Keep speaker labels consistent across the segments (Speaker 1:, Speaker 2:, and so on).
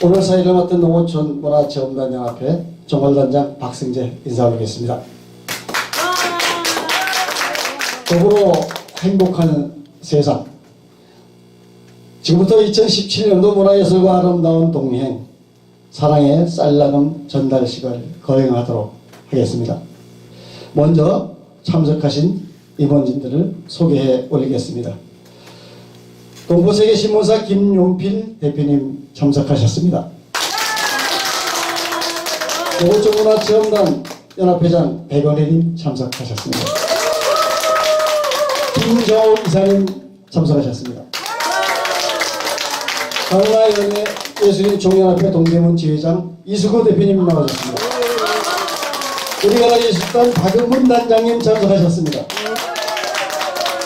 Speaker 1: 오늘 사회를 맡은 농어촌 문화체험단 연합회 정월단장 박승재 인사 올리겠습니다. 더불어 행복한 세상. 지금부터 2017년도 문화예술과 아름다운 동행 사랑의 쌀나눔 전달식을 거행하도록 하겠습니다. 먼저 참석하신 임원진들을 소개해 올리겠습니다. 동부세계 신문사 김용필 대표님 참석하셨습니다. 노조문화체험단 연합회장 백원혜님 참석하셨습니다. 김정호 이사님 참석하셨습니다. 강라연예 예술인 종연합회 동대문 지회장 이수구 대표님 나오셨습니다. 우리나라 예술단 박은문 단장님 참석하셨습니다.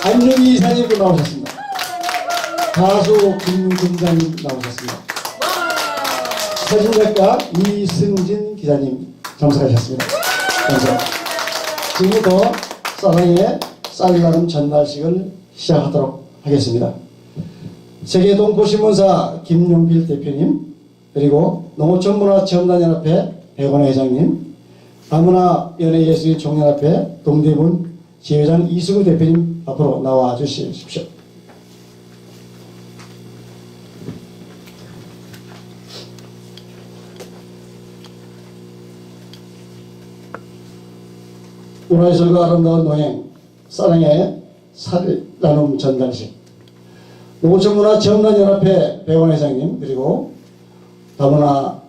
Speaker 1: 안윤희 이사님도 나오셨습니다. 가수 김금자님 나오셨습니다. 사진작가 이승진 기자님 참석하셨습니다. 감사합니다. 지금부터 사랑의 쌀나름 전달식을 시작하도록 하겠습니다. 세계동포신문사 김용필 대표님 그리고 농어촌 문화체험단연합회 백원 회장님 다문화연예예술 총연합회 동대문 지회장 이수구 대표님 앞으로 나와 주십시오. 문화예술과 아름다운 노행 사랑의 살 나눔 전달식 농어촌문화체험단연합회 배원 회장님 그리고 다문화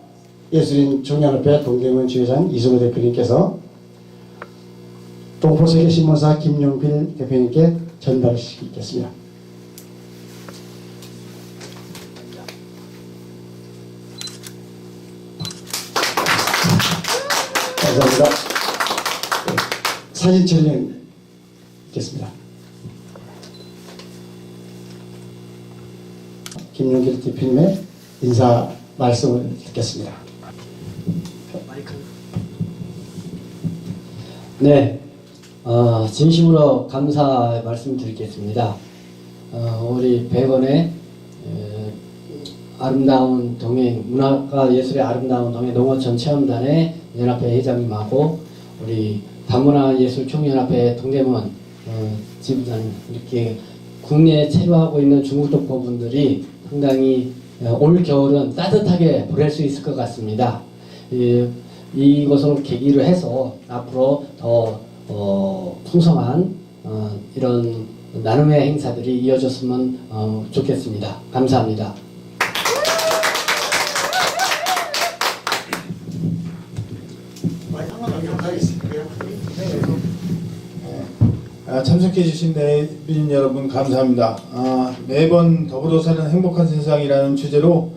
Speaker 1: 예술인 총연합회 동대문 지회장 이승우 대표님께서 동포세계신문사 김용필 대표님께 전달시키겠습니다. 사진 촬영 있겠습니다. 김용길 대표님의 인사 말씀을 듣겠습니다.
Speaker 2: 네, 어, 진심으로 감사 말씀드리겠습니다. 어, 우리 백원의 에, 아름다운 동행, 문화가 예술의 아름다운 동행 농어촌 체험단의 연합회 회장님하고 우리 다문화 예술 총연합회 동대문 어, 지부장님 이렇게 국내에 체류하고 있는 중국 동포분들이 상당히 어, 올 겨울은 따뜻하게 보낼 수 있을 것 같습니다. 이, 이것을 계기로 해서 앞으로 더 어, 풍성한 어, 이런 나눔의 행사들이 이어졌으면 어, 좋겠습니다. 감사합니다.
Speaker 3: 참석해 주신 내빈 여러분 감사합니다. 아, 매번 더불어 사는 행복한 세상이라는 주제로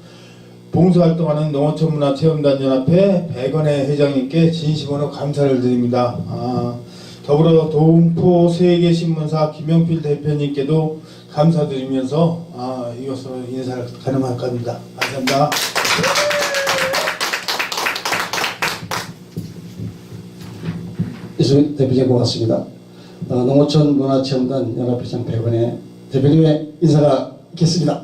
Speaker 3: 봉사활동하는 농어촌문화체험단연합회 백원의 회장님께 진심으로 감사를 드립니다. 아, 더불어 동포 세계신문사 김영필 대표님께도 감사드리면서 아, 이것으로 인사를 가능할 겁니다. 감사합니다.
Speaker 1: 이수 대표님 고맙습니다. 어, 농어촌 문화체험단 연합회장 백원의 대표님의 인사가 있겠습니다.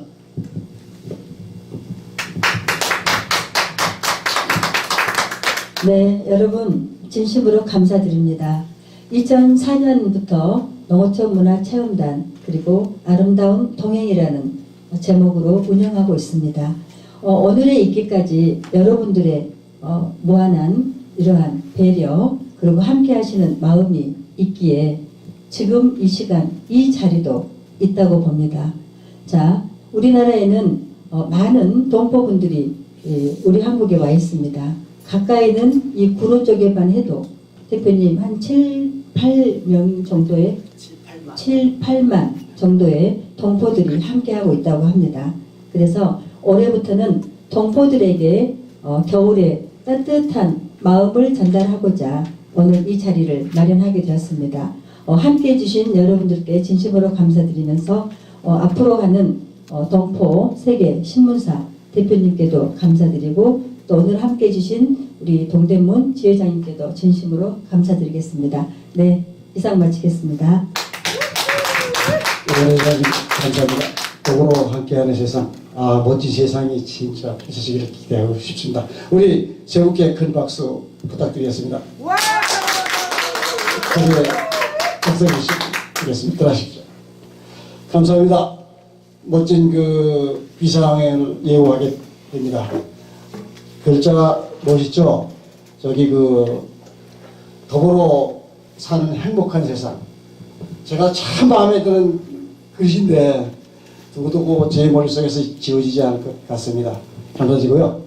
Speaker 4: 네, 여러분 진심으로 감사드립니다. 2004년부터 농어촌 문화체험단 그리고 아름다운 동행이라는 제목으로 운영하고 있습니다. 어, 오늘에 있기까지 여러분들의 어, 무한한 이러한 배려 그리고 함께 하시는 마음이 있기에 지금 이 시간 이 자리도 있다고 봅니다. 자, 우리나라에는 어, 많은 동포분들이 예, 우리 한국에 와 있습니다. 가까이는 이 구로 쪽에만 해도 대표님 한 7, 8명 정도의 7, 8만 정도의 동포들이 함께하고 있다고 합니다. 그래서 올해부터는 동포들에게 어, 겨울에 따뜻한 마음을 전달하고자 오늘 이 자리를 마련하게 되었습니다. 어, 함께 해 주신 여러분들께 진심으로 감사드리면서 어, 앞으로 가는 어, 동포 세계 신문사 대표님께도 감사드리고 또 오늘 함께 해 주신 우리 동대문 지회장님께도 진심으로 감사드리겠습니다. 네, 이상 마치겠습니다.
Speaker 1: 회장님 감사합니다. 도구로 함께하는 세상, 아 멋진 세상이 진짜 펼쳐지기를 기대하고 싶습니다. 우리 세우께 큰 박수 부탁드리겠습니다. 그리고 박수 주시겠습니다. 들어가십시오. 감사합니다. 멋진 그 비상을 예우하게 됩니다. 글자 멋있죠? 저기 그 더불어 사는 행복한 세상. 제가 참 마음에 드는 글인데 두고두고 제 머릿속에서 지워지지 않을 것 같습니다. 감사드리고요.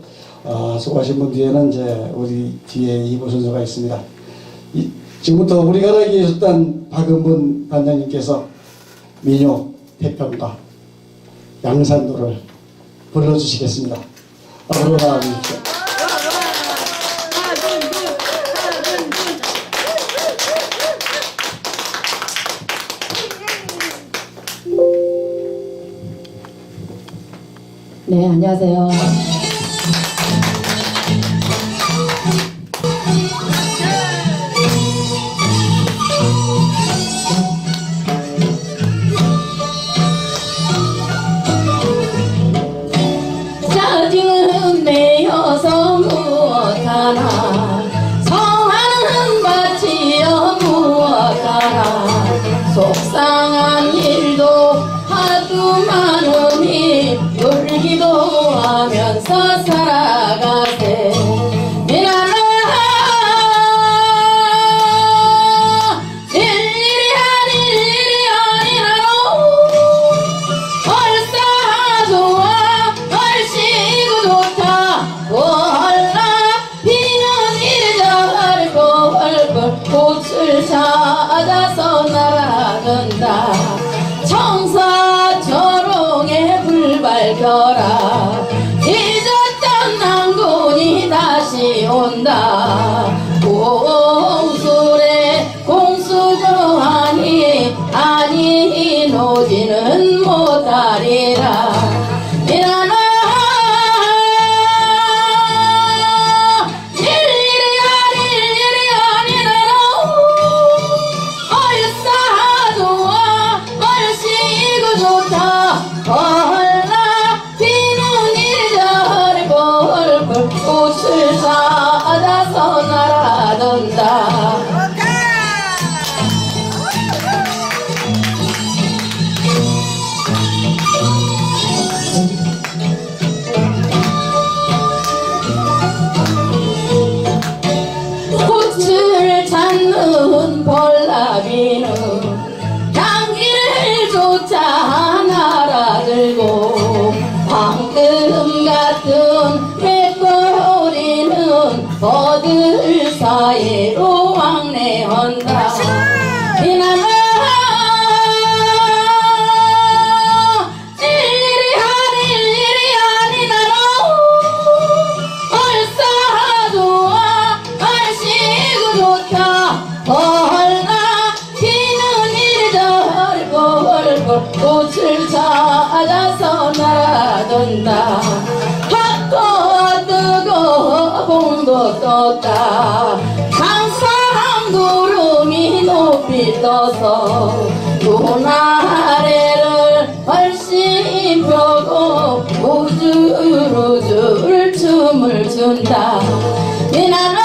Speaker 1: 아, 수고하신 분 뒤에는 이제 우리 뒤에 이보 선수가 있습니다. 이, 지금부터 우리 가락에 있었던 박은분 단장님께서 민요 태평가 양산도를 불러주시겠습니다. 앞으로 나와주십시오.
Speaker 5: 네, 안녕하세요. 불 밝혀라. 잊었던 낭군이 다시 온다 꽃을 찾아서 날아든다. 핫도 뜨고 봉도 떴다. 항상 구름이 높이 떠서 눈 아래를 훨씬 펴고 우주루줄 춤을 춘다. 미나는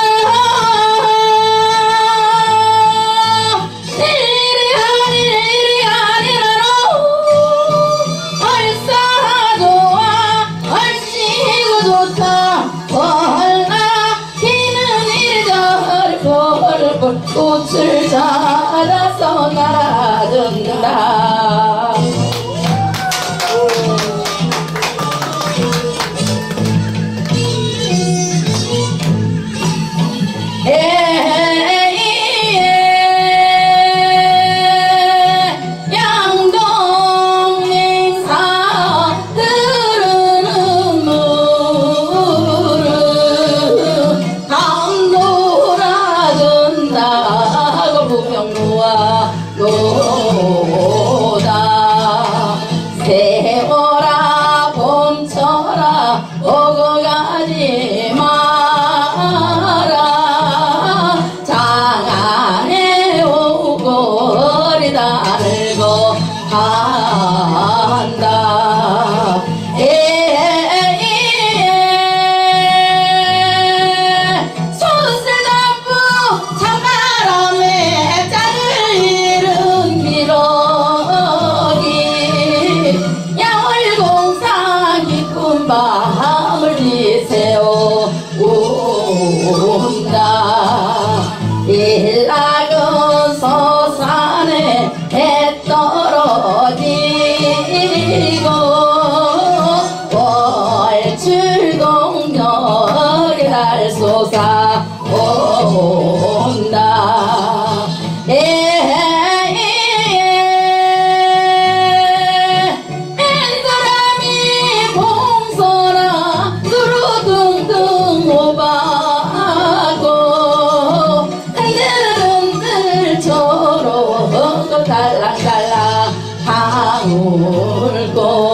Speaker 5: 방울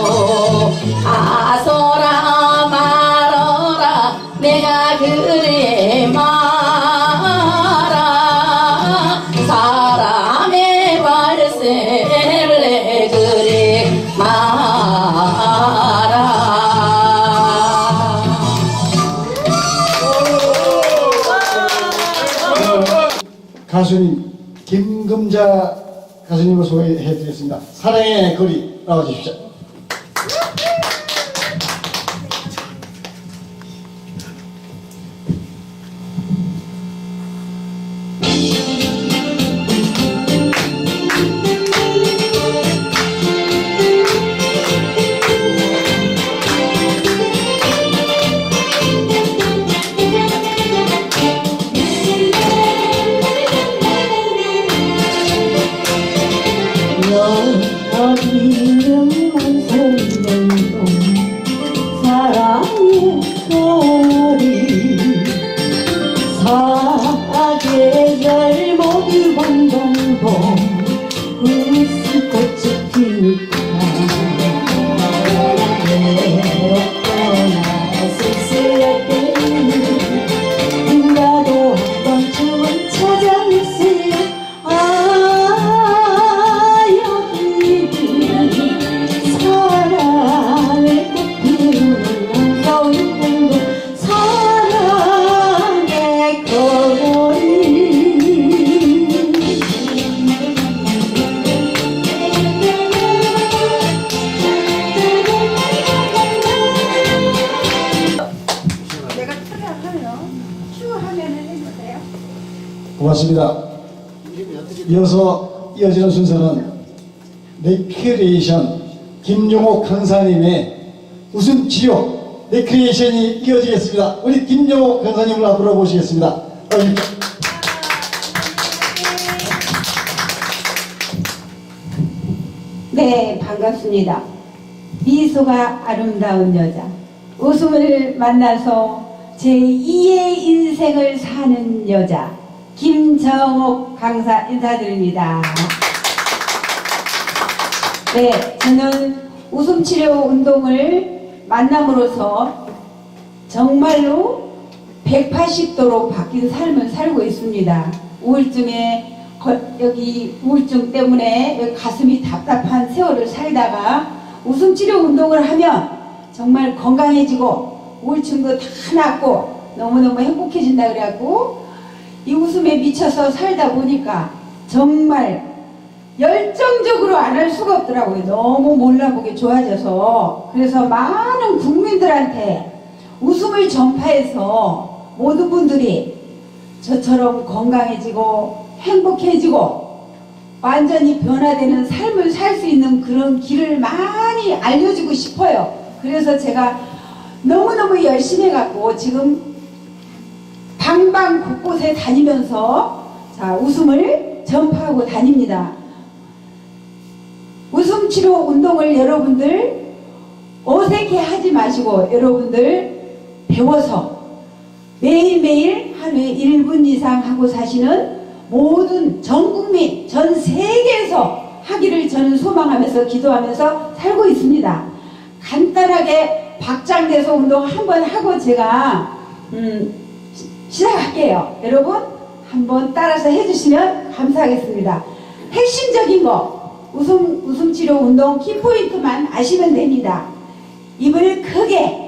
Speaker 1: 가수님을 소개해드리겠습니다. 사랑의 거리 나와주십시오. 고맙습니다. 이어서 이어지는 순서는 레크리에이션 김종옥 강사님의 웃음 치료 레크리에이션이 이어지겠습니다. 우리 김종옥 강사님을 앞으로 모시겠습니다.
Speaker 6: 네, 반갑습니다. 미소가 아름다운 여자. 웃음을 만나서 제 2의 인생을 사는 여자. 김정옥 강사 인사드립니다. 네, 저는 웃음치료 운동을 만남으로써 정말로 180도로 바뀐 삶을 살고 있습니다. 우울증에 거- 여기 우울증 때문에 가슴이 답답한 세월을 살다가 웃음치료 운동을 하면 정말 건강해지고 우울증도 다 낫고 너무너무 행복해진다 그래갖고 이 웃음에 미쳐서 살다 보니까 정말 열정적으로 안 할 수가 없더라고요. 너무 몰라보게 좋아져서. 그래서 많은 국민들한테 웃음을 전파해서 모든 분들이 저처럼 건강해지고 행복해지고 완전히 변화되는 삶을 살 수 있는 그런 길을 많이 알려주고 싶어요. 그래서 제가 너무너무 열심히 해갖고 지금 방방 곳곳에 다니면서 자 웃음을 전파하고 다닙니다. 웃음 치료 운동을 여러분들 어색해 하지 마시고 여러분들 배워서 매일매일 하루에 1분 이상 하고 사시는 모든 전 국민, 전 세계에서 하기를 저는 소망하면서 기도하면서 살고 있습니다. 간단하게 박장대소 운동 한번 하고 제가 음, 시- 시작할게요. 여러분 한번 따라서 해주시면 감사하겠습니다. 핵심적인 거 웃음 웃음 치료 운동 키포인트만 아시면 됩니다. 입을 크게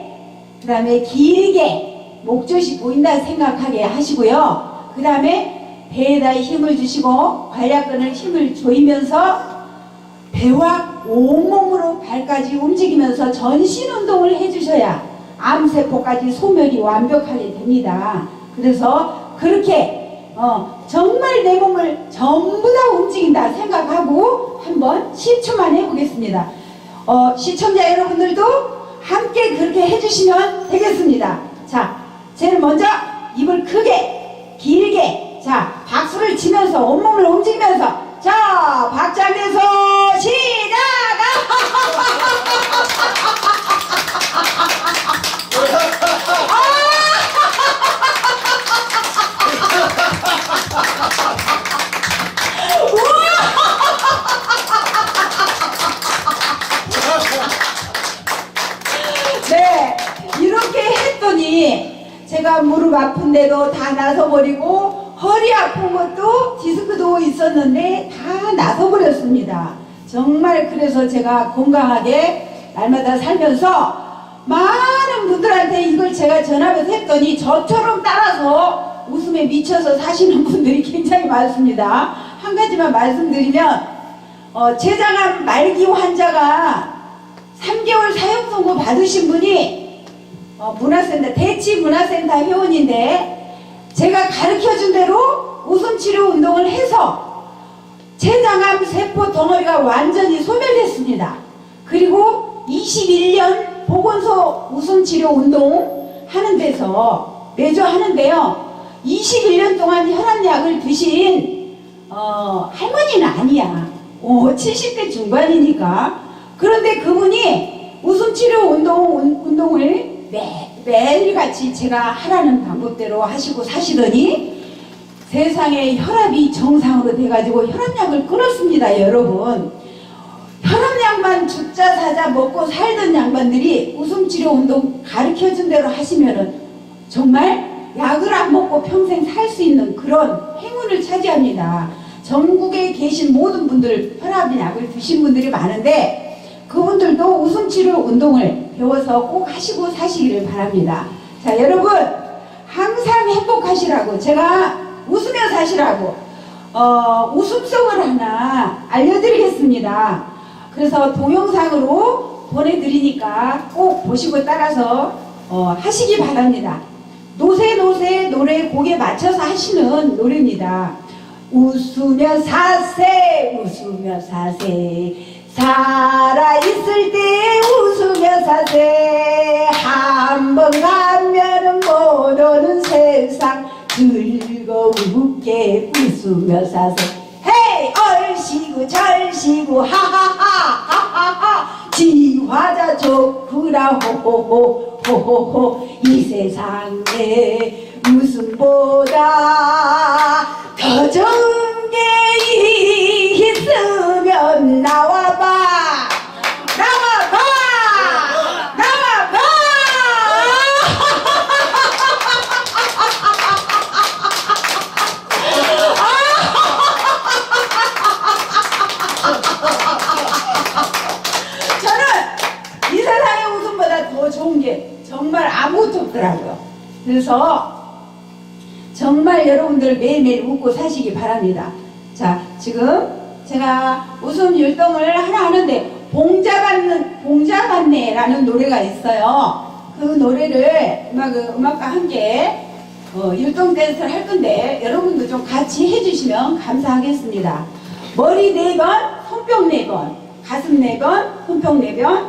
Speaker 6: 그 다음에 길게 목젖이 보인다 생각하게 하시고요. 그 다음에 배에다 힘을 주시고 관략근을 힘을 조이면서 배와 온몸으로 발까지 움직이면서 전신 운동을 해주셔야 암세포까지 소멸이 완벽하게 됩니다. 그래서 그렇게 어, 정말 내 몸을 전부 다 움직인다 생각하고 한번 10초만 해보겠습니다. 어, 시청자 여러분들도 함께 그렇게 해주시면 되겠습니다. 자, 제일 먼저 입을 크게, 길게, 자, 박수를 치면서 온몸을 움직이면서, 자, 박자 내서 시작! 네, 제가 무릎 아픈데도 다 나서버리고 허리 아픈 것도 디스크도 있었는데 다 나서버렸습니다. 정말 그래서 제가 건강하게 날마다 살면서 많은 분들한테 이걸 제가 전하면서 했더니 저처럼 따라서 웃음에 미쳐서 사시는 분들이 굉장히 많습니다. 한 가지만 말씀드리면 어, 췌장암 말기 환자가 3개월 사용 선고 받으신 분이 어, 문화센터 대치 문화센터 회원인데 제가 가르쳐 준 대로 웃음 치료 운동을 해서 췌장암 세포 덩어리가 완전히 소멸됐습니다. 그리고 21년 보건소 웃음 치료 운동 하는 데서 매주 하는데요. 21년 동안 혈압약을 드신 어, 할머니는 아니야. 오, 70대 중반이니까. 그런데 그분이 웃음 치료 운동, 운- 운동을 매, 매일같이 제가 하라는 방법대로 하시고 사시더니 세상에 혈압이 정상으로 돼가지고 혈압약을 끊었습니다, 여러분. 혈압약만 죽자 사자 먹고 살던 양반들이 웃음치료 운동 가르쳐준 대로 하시면은 정말 약을 안 먹고 평생 살 수 있는 그런 행운을 차지합니다. 전국에 계신 모든 분들 혈압약을 드신 분들이 많은데 그분들도 웃음치료 운동을 배워서 꼭 하시고 사시기를 바랍니다. 자, 여러분 항상 행복하시라고 제가 웃으며 사시라고 어, 웃음송을 하나 알려드리겠습니다. 그래서 동영상으로 보내드리니까 꼭 보시고 따라서 어, 하시기 바랍니다. 노세 노래 곡에 맞춰서 하시는 노래입니다. 웃으며 사세 웃으며 사세 살아있을 때 웃으며 사세. 한 번 가면은 못 오는 세상. 즐거우게 웃으며 사세. 헤이 얼씨구 절씨구 하하하 하하하. 지화자 좋구라 호호호 호호호. 이 세상에 웃음보다 더 좋은 게 있 으면 나와봐 나와봐 나와봐 저는 이 세상의 웃음보다 더 좋은 게 정말 아무것도 없더라고요. 그래서 정말 여러분들 매일매일 웃고 사시기 바랍니다. 자, 지금 제가 웃음 율동을 하나 하는데 봉자받는 봉자받네라는 노래가 있어요. 그 노래를 음악 음악과 함께 어, 율동 댄스를 할 건데 여러분도 좀 같이 해주시면 감사하겠습니다. 머리 네 번, 손뼉 네 번, 가슴 네 번, 손뼉 네 번,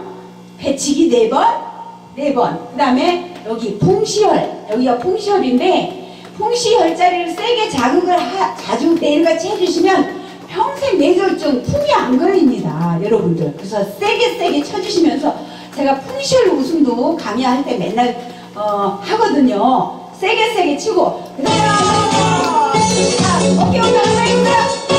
Speaker 6: 배치기 네 번, 네 번. 그 다음에 여기 풍시혈, 여기가 풍시혈인데 풍시혈자리를 세게 자극을 하- 자주 매일같이 해주시면 평생 뇌졸중 풍이 안 걸립니다, 여러분들. 그래서 세게 세게 쳐주시면서 제가 풍시혈 웃음도 강의할 때 맨날 어, 하거든요. 세게 세게 치고 그다음에 자, 어깨 올라가서 힘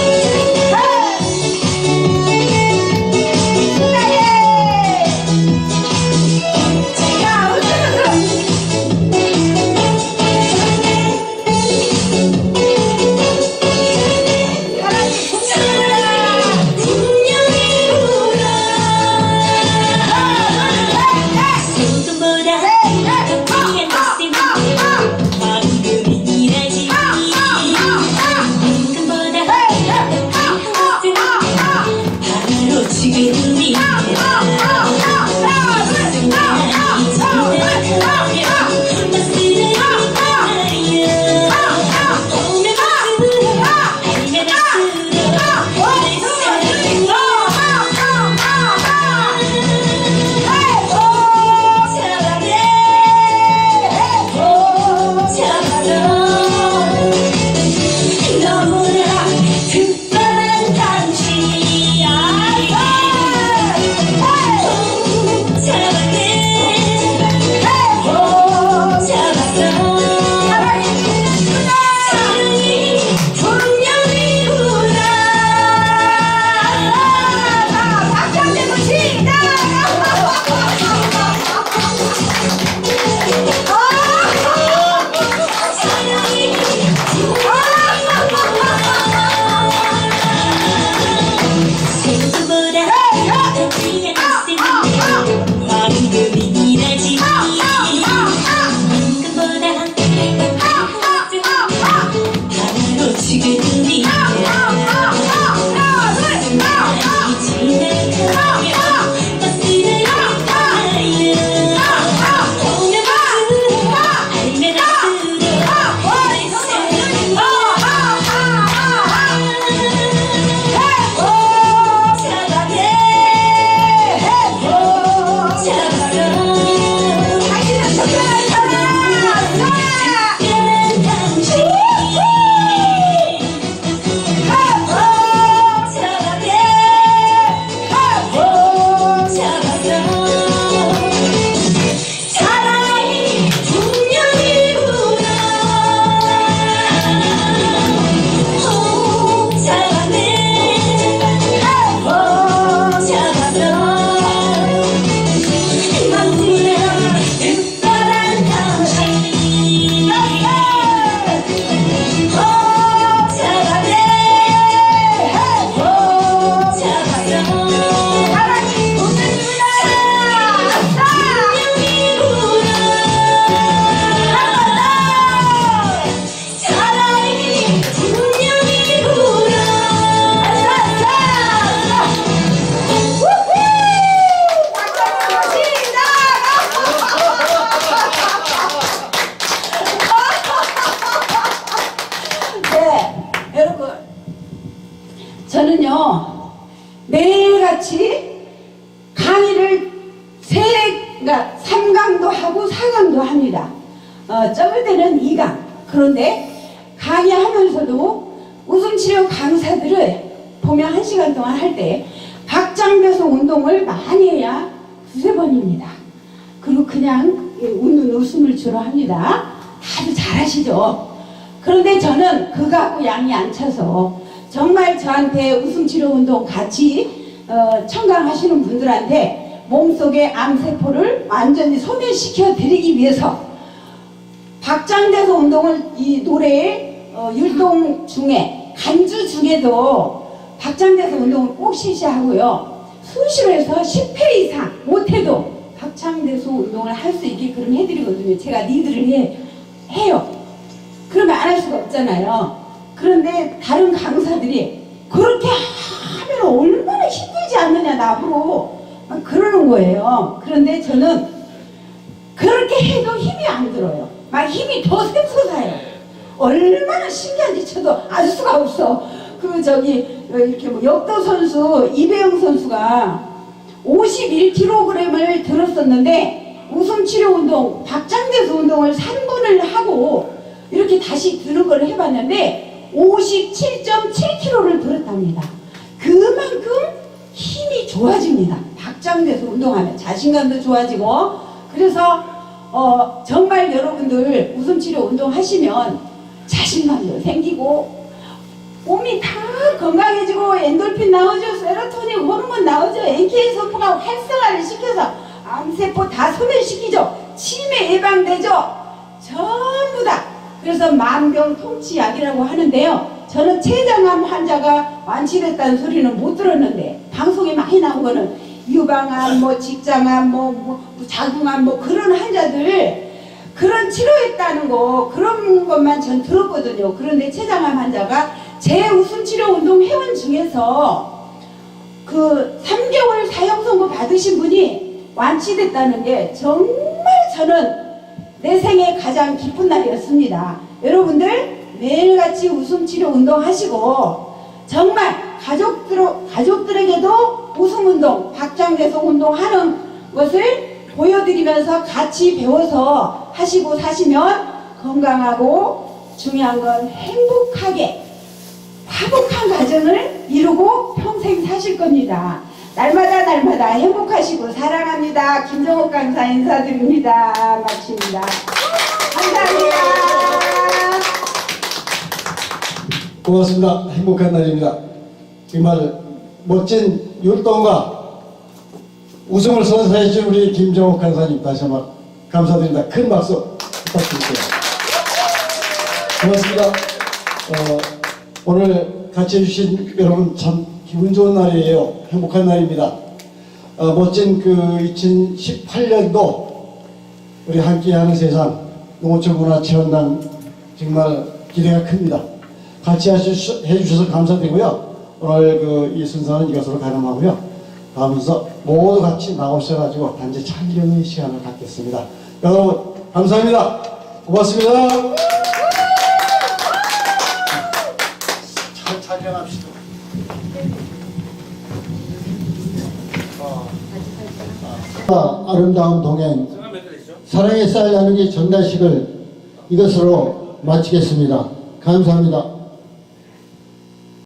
Speaker 6: 운동 같이 어, 청강하시는 분들한테 몸속의 암세포를 완전히 소멸시켜 드리기 위해서 박장대소 운동을 이 노래의 어, 율동 중에 간주 중에도 박장대소 운동을 꼭 실시하고요. 수시로 해서 10회 이상 못해도 박장대소 운동을 할 수 있게 그럼 해드리거든요. 제가 니들을 해, 해요. 그러면 안 할 수가 없잖아요. 그런데 다른 강사들이 그렇게 하면 얼마나 힘들지 않느냐 나보고 막 그러는 거예요. 그런데 저는 그렇게 해도 힘이 안 들어요. 막 힘이 더 샘솟아요. 얼마나 신기한지 저도 알 수가 없어. 그 저기 어, 이렇게 뭐 역도 선수 이배영 선수가 51kg을 들었었는데 웃음 치료 운동 박장대소 운동을 3분을 하고 이렇게 다시 드는 걸 해봤는데 57.7kg를 들었답니다. 좋아집니다. 박장대소 운동하면 자신감도 좋아지고. 그래서 어, 정말 여러분들 웃음치료 운동하시면 자신감도 생기고 몸이 다 건강해지고 엔돌핀 나오죠? 세로토닌 호르몬 나오죠? NK 소포가 활성화를 시켜서 암세포 다 소멸시키죠? 치매 예방되죠? 전부 다. 그래서 만병통치약이라고 하는데요 저는 췌장암 환자가 완치됐다는 소리는 못 들었는데 방송에 많이 나온 거는 유방암 뭐 직장암 뭐, 뭐 자궁암 뭐 그런 환자들 그런 치료했다는 거 그런 것만 전 들었거든요. 그런데 췌장암 환자가 제 웃음 치료 운동 회원 중에서 그 3개월 사형 선고 받으신 분이 완치됐다는 게 정말 저는 내 생애 가장 기쁜 날이었습니다. 여러분들 매일같이 웃음치료 운동하시고 정말 가족들, 가족들에게도 웃음 운동, 박장대소 운동하는 것을 보여드리면서 같이 배워서 하시고 사시면 건강하고 중요한 건 행복하게 화목한 가정을 이루고 평생 사실 겁니다. 날마다 날마다 행복하시고 사랑합니다. 김정옥 강사 인사드립니다. 마칩니다. 감사합니다.
Speaker 1: 고맙습니다. 행복한 날입니다. 정말 멋진 율동과 웃음을 선사해 주신 우리 김정옥 강사님 다시 한번 감사드립니다. 큰 박수 부탁드릴게요. 고맙습니다. 어, 오늘 같이 해주신 여러분 참 기분 좋은 날이에요. 행복한 날입니다. 어, 멋진 그 2018년도 우리 함께하는 세상 농어촌 문화체험단 정말 기대가 큽니다. 같이 하셔- 해주셔서 감사드리고요. 오늘 그 이 순서는 이것으로 가름하고요. 다음서 모두 같이 나오셔가지고 단지 촬영의 시간을 갖겠습니다. 여러분 감사합니다. 고맙습니다. 잘 촬영합시다. 아, 아름다운 동행 사랑의 쌀 나누기 전달식을 이것으로 마치겠습니다. 감사합니다.